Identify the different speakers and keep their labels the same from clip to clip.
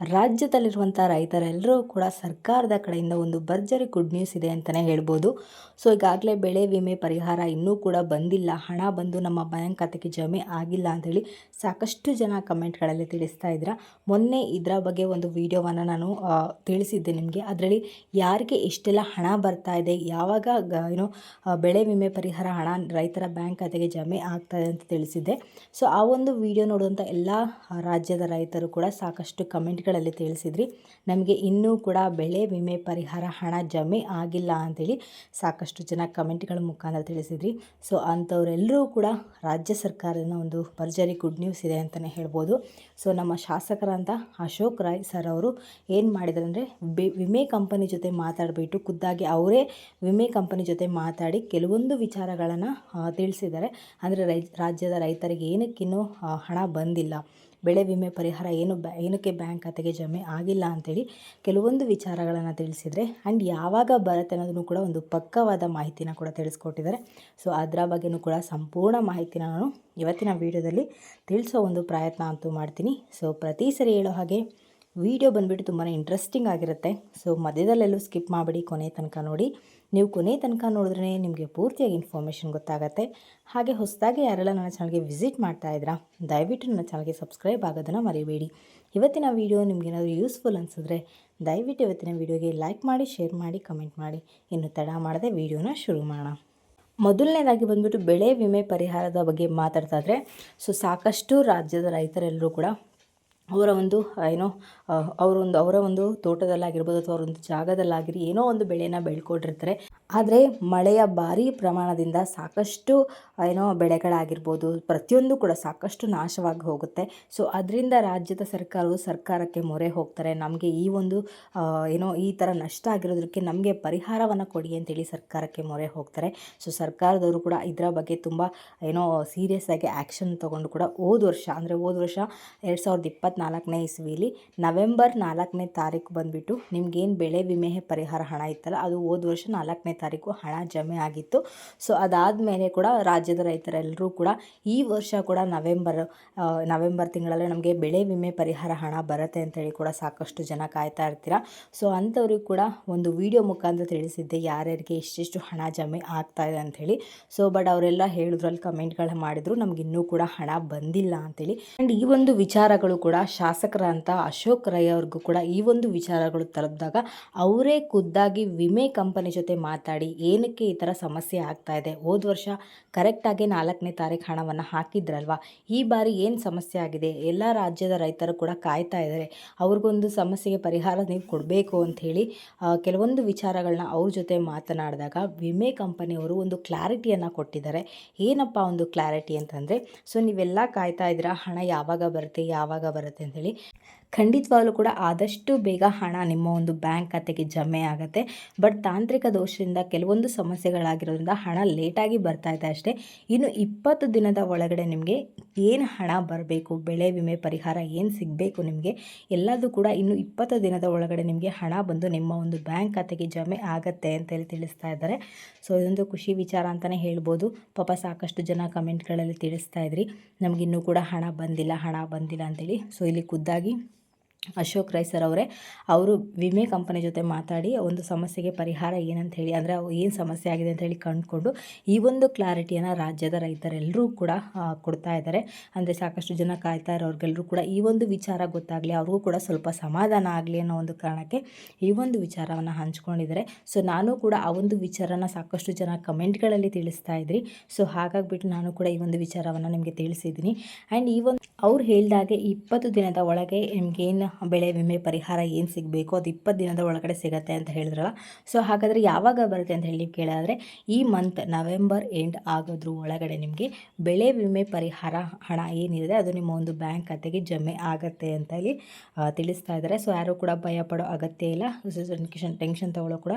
Speaker 1: ರಾಜ್ಯದಲ್ಲಿರುವಂಥ ರೈತರೆಲ್ಲರೂ ಕೂಡ ಸರ್ಕಾರದ ಕಡೆಯಿಂದ ಒಂದು ಭರ್ಜರಿ ಗುಡ್ ನ್ಯೂಸ್ ಇದೆ ಅಂತಲೇ ಹೇಳ್ಬೋದು. ಸೊ, ಈಗಾಗಲೇ ಬೆಳೆ ವಿಮೆ ಪರಿಹಾರ ಇನ್ನೂ ಕೂಡ ಬಂದಿಲ್ಲ. ಹಣ ಬಂದು ನಮ್ಮ ಬ್ಯಾಂಕ್ ಖಾತೆಗೆ ಜಮೆ ಆಗಿಲ್ಲ ಅಂಥೇಳಿ ಸಾಕಷ್ಟು ಜನ ಕಮೆಂಟ್ಗಳಲ್ಲಿ ತಿಳಿಸ್ತಾ ಇದ್ದೀರಾ. ಮೊನ್ನೆ ಇದರ ಬಗ್ಗೆ ಒಂದು ವಿಡಿಯೋವನ್ನು ನಾನು ತಿಳಿಸಿದ್ದೆ ನಿಮಗೆ. ಅದರಲ್ಲಿ ಯಾರಿಗೆ ಎಷ್ಟೆಲ್ಲ ಹಣ ಬರ್ತಾ ಇದೆ, ಯಾವಾಗ ಏನು ಬೆಳೆ ವಿಮೆ ಪರಿಹಾರ ಹಣ ರೈತರ ಬ್ಯಾಂಕ್ ಖಾತೆಗೆ ಜಮೆ ಆಗ್ತಾ ಅಂತ ತಿಳಿಸಿದ್ದೆ. ಸೊ, ಆ ಒಂದು ವಿಡಿಯೋ ನೋಡುವಂಥ ಎಲ್ಲ ರಾಜ್ಯದ ರೈತರು ಕೂಡ ಸಾಕಷ್ಟು ಕಮೆಂಟ್ಗಳಲ್ಲಿ ತಿಳಿಸಿದ್ರಿ. ನಮಗೆ ಇನ್ನೂ ಕೂಡ ಬೆಳೆ ವಿಮೆ ಪರಿಹಾರ ಹಣ ಜಮೆ ಆಗಿಲ್ಲ ಅಂತೇಳಿ ಸಾಕಷ್ಟು ಜನ ಕಮೆಂಟ್ಗಳ ಮುಖಾಂತರ ತಿಳಿಸಿದ್ರಿ. ಸೊ, ಅಂಥವರೆಲ್ಲರೂ ಕೂಡ ರಾಜ್ಯ ಸರ್ಕಾರದ ಒಂದು ಭರ್ಜರಿ ಗುಡ್ ನ್ಯೂಸ್ ಇದೆ ಅಂತಲೇ ಹೇಳ್ಬೋದು. ಸೊ, ನಮ್ಮ ಶಾಸಕರಂತ ಅಶೋಕ್ ರಾಯ್ ಸರ್ ಅವರು ಏನು ಮಾಡಿದ್ದಾರೆ ಅಂದರೆ ವಿಮೆ ಕಂಪನಿ ಜೊತೆ ಮಾತಾಡಿಬಿಟ್ಟು ಖುದ್ದಾಗಿ ಅವರೇ ವಿಮೆ ಕಂಪನಿ ಜೊತೆ ಮಾತಾಡಿ ಕೆಲವೊಂದು ವಿಚಾರಗಳನ್ನು ತಿಳಿಸಿದ್ದಾರೆ. ಅಂದರೆ ರೈ, ರಾಜ್ಯದ ರೈತರಿಗೆ ಏನಕ್ಕಿನ್ನೂ ಹಣ ಬಂದಿಲ್ಲ. ಬೆಳೆ ವಿಮೆ ಪರಿಹಾರ ಏನು ಬ್ಯಾ, ಏನಕ್ಕೆ ಬ್ಯಾಂಕ್ ಖಾತೆಗೆ ಜಮೆ ಆಗಿಲ್ಲ ಅಂತೇಳಿ ಕೆಲವೊಂದು ವಿಚಾರಗಳನ್ನು ತಿಳಿಸಿದರೆ ಆ್ಯಂಡ್ ಯಾವಾಗ ಬರುತ್ತೆ ಅನ್ನೋದನ್ನು ಕೂಡ ಒಂದು ಪಕ್ಕವಾದ ಮಾಹಿತಿನ ಕೂಡ ತಿಳಿಸ್ಕೊಟ್ಟಿದ್ದಾರೆ. ಸೊ, ಅದರ ಬಗ್ಗೆನೂ ಕೂಡ ಸಂಪೂರ್ಣ ಮಾಹಿತಿನ ನಾನು ಇವತ್ತಿನ ವಿಡಿಯೋದಲ್ಲಿ ತಿಳಿಸೋ ಒಂದು ಪ್ರಯತ್ನ ಅಂತೂ ಮಾಡ್ತೀನಿ. ಸೊ, ಪ್ರತಿ ಸರಿ ಹೇಳೋ ಹಾಗೆ ವಿಡಿಯೋ ಬಂದುಬಿಟ್ಟು ತುಂಬಾ ಇಂಟ್ರೆಸ್ಟಿಂಗ್ ಆಗಿರುತ್ತೆ. ಸೊ ಮಧ್ಯದಲ್ಲೆಲ್ಲೂ ಸ್ಕಿಪ್ ಮಾಡಿಬಿಡಿ ಕೊನೆ ತನಕ ನೋಡಿ. ನೀವು ಕೊನೆ ತನಕ ನೋಡಿದ್ರೆ ನಿಮಗೆ ಪೂರ್ತಿಯಾಗಿ ಇನ್ಫಾರ್ಮೇಷನ್ ಗೊತ್ತಾಗುತ್ತೆ. ಹಾಗೆ ಹೊಸದಾಗಿ ಯಾರೆಲ್ಲ ನನ್ನ ಚಾನಲ್ಗೆ ವಿಸಿಟ್ ಮಾಡ್ತಾ ಇದ್ದೀರಾ ದಯವಿಟ್ಟು ನನ್ನ ಚಾನಲ್ಗೆ ಸಬ್ಸ್ಕ್ರೈಬ್ ಆಗೋದನ್ನು ಮರಿಬೇಡಿ. ಇವತ್ತಿನ ವಿಡಿಯೋ ನಿಮಗೇನಾದರೂ ಯೂಸ್ಫುಲ್ ಅನಿಸಿದ್ರೆ, ದಯವಿಟ್ಟು ಇವತ್ತಿನ ವಿಡಿಯೋಗೆ ಲೈಕ್ ಮಾಡಿ ಶೇರ್ ಮಾಡಿ ಕಮೆಂಟ್ ಮಾಡಿ. ಇನ್ನು ತಡ ಮಾಡದೆ ವಿಡಿಯೋನ ಶುರು ಮಾಡೋಣ. ಮೊದಲನೇದಾಗಿ ಬಂದ್ಬಿಟ್ಟು ಬೆಳೆ ವಿಮೆ ಪರಿಹಾರದ ಬಗ್ಗೆ ಮಾತಾಡ್ತಾ ಇದ್ರೆ ಸೊ ಸಾಕಷ್ಟು ರಾಜ್ಯದ ರೈತರೆಲ್ಲರೂ ಕೂಡ ಅವರ ಒಂದು ಏನೋ ಅವರೊಂದು ಅವರ ಒಂದು ತೋಟದಲ್ಲಾಗಿರ್ಬೋದು ಅಥವಾ ಅವರೊಂದು ಜಾಗದಲ್ಲಾಗಿರಿ ಏನೋ ಒಂದು ಬೆಳೆನ ಬೆಳ್ಕೊಂಡಿರ್ತಾರೆ. ಆದರೆ ಮಳೆಯ ಭಾರಿ ಪ್ರಮಾಣದಿಂದ ಸಾಕಷ್ಟು ಏನೋ ಬೆಳೆಗಳಾಗಿರ್ಬೋದು ಪ್ರತಿಯೊಂದು ಕೂಡ ಸಾಕಷ್ಟು ನಾಶವಾಗಿ ಹೋಗುತ್ತೆ. ಸೊ ಅದರಿಂದ ರಾಜ್ಯದ ಸರ್ಕಾರವು ಸರ್ಕಾರಕ್ಕೆ ಮೊರೆ ಹೋಗ್ತಾರೆ. ನಮಗೆ ಈ ಒಂದು ಏನೋ ಈ ಥರ ನಷ್ಟ ಆಗಿರೋದಕ್ಕೆ ನಮಗೆ ಪರಿಹಾರವನ್ನು ಕೊಡಿ ಅಂತೇಳಿ ಸರ್ಕಾರಕ್ಕೆ ಮೊರೆ ಹೋಗ್ತಾರೆ. ಸೊ ಸರ್ಕಾರದವರು ಕೂಡ ಇದರ ಬಗ್ಗೆ ತುಂಬ, ಏನೋ ಸೀರಿಯಸ್ ಆಗಿ ಆ್ಯಕ್ಷನ್ ತೊಗೊಂಡು ಕೂಡ ಹೋದ ವರ್ಷ, ಅಂದರೆ ಹೋದ ವರ್ಷ ಎರಡು ಸಾವಿರದ ಇಪ್ಪತ್ತ್ನಾಲ್ಕನೇ ಇಸ್ವಿಲಿ ನವೆಂಬರ್ ನಾಲ್ಕನೇ ತಾರೀಕು ಬಂದುಬಿಟ್ಟು ನಿಮ್ಗೇನು ಬೆಳೆ ವಿಮೆ ಪರಿಹಾರ ಹಣ ಇತ್ತಲ್ಲ, ಅದು ಹೋದ ವರ್ಷ ನಾಲ್ಕನೇ ತಾರೀಕು ಹಣ ಜಮೆ ಆಗಿತ್ತು. ಸೊ ಅದಾದಮೇಲೆ ಕೂಡ ರಾಜ್ಯದ ರೈತರೆಲ್ಲರೂ ಕೂಡ ಈ ವರ್ಷ ಕೂಡ ನವೆಂಬರ್ ನವೆಂಬರ್ ತಿಂಗಳಲ್ಲಿ ನಮಗೆ ಬೆಳೆ ವಿಮೆ ಪರಿಹಾರ ಹಣ ಬರುತ್ತೆ ಅಂತೇಳಿ ಕೂಡ ಸಾಕಷ್ಟು ಜನ ಕಾಯ್ತಾ ಇರ್ತೀರ. ಸೊ ಅಂಥವ್ರಿಗೆ ಕೂಡ ಒಂದು ವಿಡಿಯೋ ಮುಖಾಂತರ ತಿಳಿಸಿದ್ದೆ, ಯಾರ್ಯಾರಿಗೆ ಎಷ್ಟೆಷ್ಟು ಹಣ ಜಮೆ ಆಗ್ತಾ ಇದೆ ಅಂಥೇಳಿ ಸೊ ಬಟ್ ಅವರೆಲ್ಲ ಹೇಳಿದ್ರಲ್ಲಿ ಕಮೆಂಟ್ಗಳು ಮಾಡಿದ್ರು, ನಮ್ಗೆ ಇನ್ನೂ ಕೂಡ ಹಣ ಬಂದಿಲ್ಲ ಅಂತೇಳಿ. ಆ್ಯಂಡ್ ಈ ಒಂದು ವಿಚಾರಗಳು ಕೂಡ ಶಾಸಕರಂತ ಅಶೋಕ್ ರೈ ಅವ್ರಿಗೂ ಕೂಡ ಈ ಒಂದು ವಿಚಾರಗಳು ತಲುಪಿದಾಗ ಅವರೇ ಖುದ್ದಾಗಿ ವಿಮೆ ಕಂಪನಿ ಜೊತೆ ಮಾತಾಡಿ ಏನಕ್ಕೆ ಈ ಥರ ಸಮಸ್ಯೆ ಆಗ್ತಾ ಇದೆ? ಹೋದ ವರ್ಷ ಕರೆಕ್ಟಾಗಿ ನಾಲ್ಕನೇ ತಾರೀಕು ಹಣವನ್ನು ಹಾಕಿದ್ರಲ್ವಾ? ಈ ಬಾರಿ ಏನು ಸಮಸ್ಯೆ ಆಗಿದೆ? ಎಲ್ಲ ರಾಜ್ಯದ ರೈತರು ಕೂಡ ಕಾಯ್ತಾ ಇದ್ದಾರೆ. ಅವ್ರಿಗೊಂದು ಸಮಸ್ಯೆಗೆ ಪರಿಹಾರ ನೀವು ಕೊಡಬೇಕು ಅಂಥೇಳಿ ಕೆಲವೊಂದು ವಿಚಾರಗಳನ್ನ ಅವ್ರ ಜೊತೆ ಮಾತನಾಡಿದಾಗ ವಿಮೆ ಕಂಪನಿಯವರು ಒಂದು ಕ್ಲಾರಿಟಿಯನ್ನು ಕೊಟ್ಟಿದ್ದಾರೆ. ಏನಪ್ಪ ಒಂದು ಕ್ಲಾರಿಟಿ ಅಂತಂದರೆ, ಸೊ ನೀವೆಲ್ಲ ಕಾಯ್ತಾ ಇದ್ದೀರಾ? ಹಣ ಯಾವಾಗ ಬರುತ್ತೆ? ಯಾವಾಗ ಬರುತ್ತೆ? ಅಂತೇಳಿ ಖಂಡಿತವಾಗ್ಲೂ ಕೂಡ ಆದಷ್ಟು ಬೇಗ ಹಣ ನಿಮ್ಮ ಒಂದು ಬ್ಯಾಂಕ್ ಖಾತೆಗೆ ಜಮೆ ಆಗುತ್ತೆ. ಬಟ್ ತಾಂತ್ರಿಕ ದೋಷದಿಂದ ಕೆಲವೊಂದು ಸಮಸ್ಯೆಗಳಾಗಿರೋದ್ರಿಂದ ಹಣ ಲೇಟಾಗಿ ಬರ್ತಾ ಇದೆ ಅಷ್ಟೇ. ಇನ್ನು ಇಪ್ಪತ್ತು ದಿನದ ಒಳಗಡೆ ನಿಮಗೆ ಏನು ಹಣ ಬರಬೇಕು, ಬೆಳೆ ವಿಮೆ ಪರಿಹಾರ ಏನು ಸಿಗಬೇಕು ನಿಮಗೆ ಎಲ್ಲದೂ ಕೂಡ ಇನ್ನು ಇಪ್ಪತ್ತು ದಿನದ ಒಳಗಡೆ ನಿಮಗೆ ಹಣ ಬಂದು ನಿಮ್ಮ ಒಂದು ಬ್ಯಾಂಕ್ ಖಾತೆಗೆ ಜಮೆ ಆಗತ್ತೆ ಅಂತೇಳಿ ತಿಳಿಸ್ತಾ ಇದ್ದಾರೆ. ಸೊ, ಇದೊಂದು ಖುಷಿ ವಿಚಾರ ಅಂತಲೇ ಹೇಳ್ಬೋದು. ಪಾಪ ಸಾಕಷ್ಟು ಜನ ಕಮೆಂಟ್ಗಳಲ್ಲಿ ತಿಳಿಸ್ತಾ ಇದ್ರಿ. ನಮಗಿನ್ನೂ ಕೂಡ ಹಣ ಬಂದಿಲ್ಲ ಹಣ ಬಂದಿಲ್ಲ ಅಂತೇಳಿ. ಸೊ, ಇಲ್ಲಿ ಖುದ್ದಾಗಿ ಅಶೋಕ್ ರೈ ಸರ್ ಅವರೇ, ಅವರು ವಿಮೆ ಕಂಪನಿ ಜೊತೆ ಮಾತಾಡಿ ಒಂದು ಸಮಸ್ಯೆಗೆ ಪರಿಹಾರ ಏನಂತ ಹೇಳಿ ಅಂದರೆ ಏನು ಸಮಸ್ಯೆ ಆಗಿದೆ ಅಂತ ಹೇಳಿ ಕಂಡುಕೊಂಡು ಈ ಒಂದು ಕ್ಲಾರಿಟಿಯನ್ನು ರಾಜ್ಯದ ರೈತರೆಲ್ಲರೂ ಕೂಡ ಕೊಡ್ತಾ ಇದ್ದಾರೆ ಅಂದರೆ ಸಾಕಷ್ಟು ಜನ ಕಾಯ್ತಾ ಇರೋರಿಗೆಲ್ಲರೂ ಕೂಡ ಈ ಒಂದು ವಿಚಾರ ಗೊತ್ತಾಗಲಿ, ಅವ್ರಿಗೂ ಕೂಡ ಸ್ವಲ್ಪ ಸಮಾಧಾನ ಆಗಲಿ ಅನ್ನೋ ಒಂದು ಕಾರಣಕ್ಕೆ ಈ ಒಂದು ವಿಚಾರವನ್ನು ಹಂಚ್ಕೊಂಡಿದ್ದಾರೆ ಸೊ ನಾನು ಕೂಡ ಆ ಒಂದು ವಿಚಾರನ ಸಾಕಷ್ಟು ಜನ ಕಮೆಂಟ್ಗಳಲ್ಲಿ ತಿಳಿಸ್ತಾ ಇದ್ರಿ. ಸೊ ಹಾಗಾಗಿಬಿಟ್ಟು ನಾನು ಕೂಡ ಈ ಒಂದು ವಿಚಾರವನ್ನು ನಿಮಗೆ ತಿಳಿಸಿದ್ದೀನಿ. ಆ್ಯಂಡ್ ಈ ಒಂದು, ಅವ್ರು ಹೇಳಿದಾಗೆ ಇಪ್ಪತ್ತು ದಿನದ ಒಳಗೆ ನಿಮ್ಗೇನು ಬೆಳೆ ವಿಮೆ ಪರಿಹಾರ ಏನು ಸಿಗಬೇಕು? ಅದು ಇಪ್ಪತ್ತು ದಿನದ ಒಳಗಡೆ ಸಿಗತ್ತೆ ಅಂತ ಹೇಳಿದ್ರಲ್ಲ. ಸೊ ಹಾಗಾದರೆ ಯಾವಾಗ ಬರುತ್ತೆ ಅಂತ ಹೇಳಿ ಕೇಳಿದ್ರೆ, ಈ ಮಂತ್ ನವೆಂಬರ್ ಎಂಡ್ ಆಗೋದ್ರ ಒಳಗಡೆ ನಿಮಗೆ ಬೆಳೆ ವಿಮೆ ಪರಿಹಾರ ಹಣ ಏನಿದೆ, ಅದು ನಿಮ್ಮ ಒಂದು ಬ್ಯಾಂಕ್ ಖಾತೆಗೆ ಜಮೆ ಆಗತ್ತೆ ಅಂತ ಇಲ್ಲಿ ತಿಳಿಸ್ತಾ ಇದ್ದಾರೆ. ಸೊ ಯಾರೂ ಕೂಡ ಭಯ ಪಡೋ ಅಗತ್ಯ ಇಲ್ಲ. ಟೆನ್ಷನ್ ಟೆನ್ಷನ್ ತಗೊಳ್ಳೋ ಕೂಡ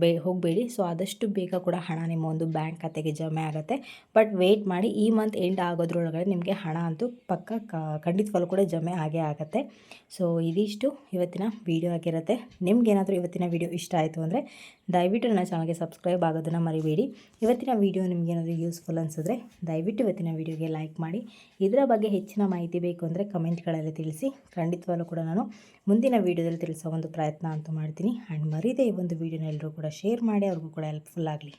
Speaker 1: ಬೇ, ಹೋಗಬೇಡಿ. ಸೊ ಆದಷ್ಟು ಬೇಗ ಕೂಡ ಹಣ ನಿಮ್ಮ ಒಂದು ಬ್ಯಾಂಕ್ ಖಾತೆಗೆ ಜಮೆ ಆಗುತ್ತೆ. ಬಟ್ ವೆಯ್ಟ್ ಮಾಡಿ, ಈ ಮಂತ್ ಎಂಡ್ ಆಗೋದ್ರೊಳಗಡೆ ನಿಮಗೆ ಹಣ ಅಂತೂ ಪಕ್ಕ ಖಂಡಿತವಾಗ್ಲೂ ಕೂಡ ಜಮೆ ಆಗೇ ಆಗುತ್ತೆ. ಸೊ ಇದಿಷ್ಟು ಇವತ್ತಿನ ವೀಡಿಯೋ ಆಗಿರುತ್ತೆ. ನಿಮಗೇನಾದರೂ ಇವತ್ತಿನ ವೀಡಿಯೋ ಇಷ್ಟ ಆಯಿತು ಅಂದರೆ ದಯವಿಟ್ಟು ನನ್ನ ಚಾನಲ್ಗೆ ಸಬ್ಸ್ಕ್ರೈಬ್ ಆಗೋದನ್ನು ಮರಿಬೇಡಿ. ಇವತ್ತಿನ ವೀಡಿಯೋ ನಿಮಗೇನಾದರೂ ಯೂಸ್ಫುಲ್ ಅನಿಸಿದ್ರೆ ದಯವಿಟ್ಟು ಇವತ್ತಿನ ವೀಡಿಯೋಗೆ ಲೈಕ್ ಮಾಡಿ. ಇದರ ಬಗ್ಗೆ ಹೆಚ್ಚಿನ ಮಾಹಿತಿ ಬೇಕು ಅಂದರೆ ಕಮೆಂಟ್ಗಳಲ್ಲಿ ತಿಳಿಸಿ. ಖಂಡಿತವಾಗ್ಲೂ ಕೂಡ ನಾನು ಮುಂದಿನ ವೀಡಿಯೋದಲ್ಲಿ ತಿಳಿಸೋ ಒಂದು ಪ್ರಯತ್ನ ಅಂತೂ ಮಾಡ್ತೀನಿ. ಆ್ಯಂಡ್ ಮರೀದೆ ಈ ಒಂದು ವೀಡಿಯೋನ ಎಲ್ಲರೂ ಕೂಡ ಶೇರ್ ಮಾಡಿ, ಅವ್ರಿಗೂ ಕೂಡ ಹೆಲ್ಪ್ಫುಲ್ ಆಗಲಿ.